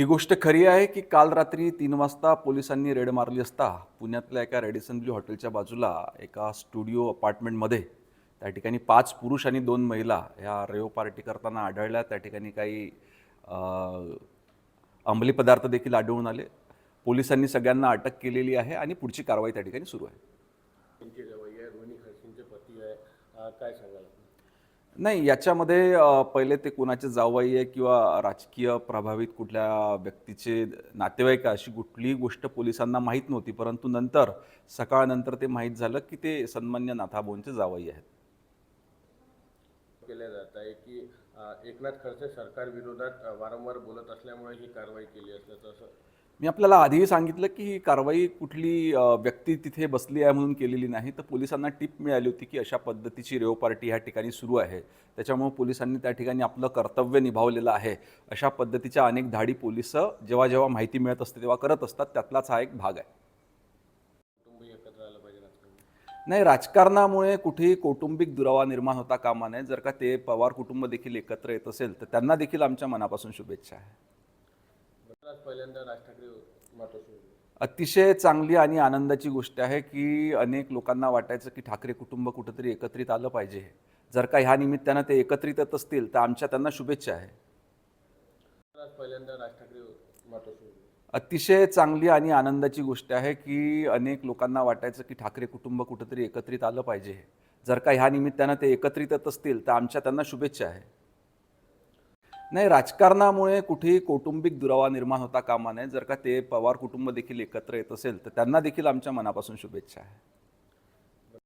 ही गोष्ट खरी आहे की काल रात्री तीन वाजता पोलिसांनी रेड मारली असता पुण्यातल्या एका रेडिसन ब्ल्यू हॉटेलच्या बाजूला एका स्टुडिओ अपार्टमेंटमध्ये त्या ठिकाणी पाच पुरुष आणि दोन महिला ह्या रेव पार्टी करताना आढळल्या. त्या ठिकाणी काही अंमली पदार्थ देखील आढळून आले. पोलिसांनी सगळ्यांना अटक केलेली आहे आणि पुढची कारवाई त्या ठिकाणी सुरू आहे. त्यांची आहे. काय सांगाल नाही याच्यामध्ये अ, पहिले ते कुणाचे जावई आहे किंवा राजकीय प्रभावित कुठल्या व्यक्तीचे नातेवाईक आहे, अशी कुठलीही गोष्ट पोलिसांना माहीत नव्हती. परंतु नंतर सकाळनंतर ते माहीत झालं की ते सन्मान्य नाथाबोंचे जावई आहेत. केल्या जात आहे की एकनाथ खडसे सरकार विरोधात वारंवार बोलत असल्यामुळे ही कारवाई केली असल्याचं असं मी आपल्याला आधीही सांगितलं की ही कारवाई कुठली व्यक्ती तिथे बसली आहे म्हणून केलेली नाही. तर पोलिसांना टिप मिळाली होती की अशा पद्धतीची रेव पार्टी ह्या ठिकाणी सुरू आहे. त्याच्यामुळे पोलिसांनी त्या ठिकाणी आपलं कर्तव्य निभावलेलं आहे. अशा पद्धतीच्या अनेक धाडी पोलीस जेव्हा जेव्हा माहिती मिळत असते तेव्हा करत असतात. त्यातलाच हा एक भाग आहे. नाही राजकारणामुळे कुठेही कौटुंबिक दुरावा निर्माण होता कामा नये. जर का ते पवार कुटुंब देखील एकत्र येत असेल तर त्यांना देखील आमच्या मनापासून शुभेच्छा आहे. पहिल्यांदा राज ठाकरे मातोश्री अतिशय चांगली आणि आनंदाची गोष्ट आहे की अनेक लोकांना वाटायचं की ठाकरे कुटुंब कुठंतरी एकत्रित आलं पाहिजे. जर का ह्या निमित्तानं ते एकत्रित येत असतील तर आमच्या त्यांना शुभेच्छा आहे. आज पहिल्यांदा राज ठाकरे मातोश्री अतिशय चांगली आणि आनंदाची गोष्ट आहे की अनेक लोकांना वाटायचं की ठाकरे कुटुंब कुठंतरी एकत्रित आलं पाहिजे. जर का ह्या निमित्तानं ते एकत्रित येत असतील तर आमच्या त्यांना शुभेच्छा आहे. नाही राजकारणामुळे कुठेही कौटुंबिक दुरावा निर्माण होता कामा नये. जर का ते पवार कुटुंब देखील एकत्र येत असेल तर त्यांना देखील आमच्या मनापासून शुभेच्छा आहे.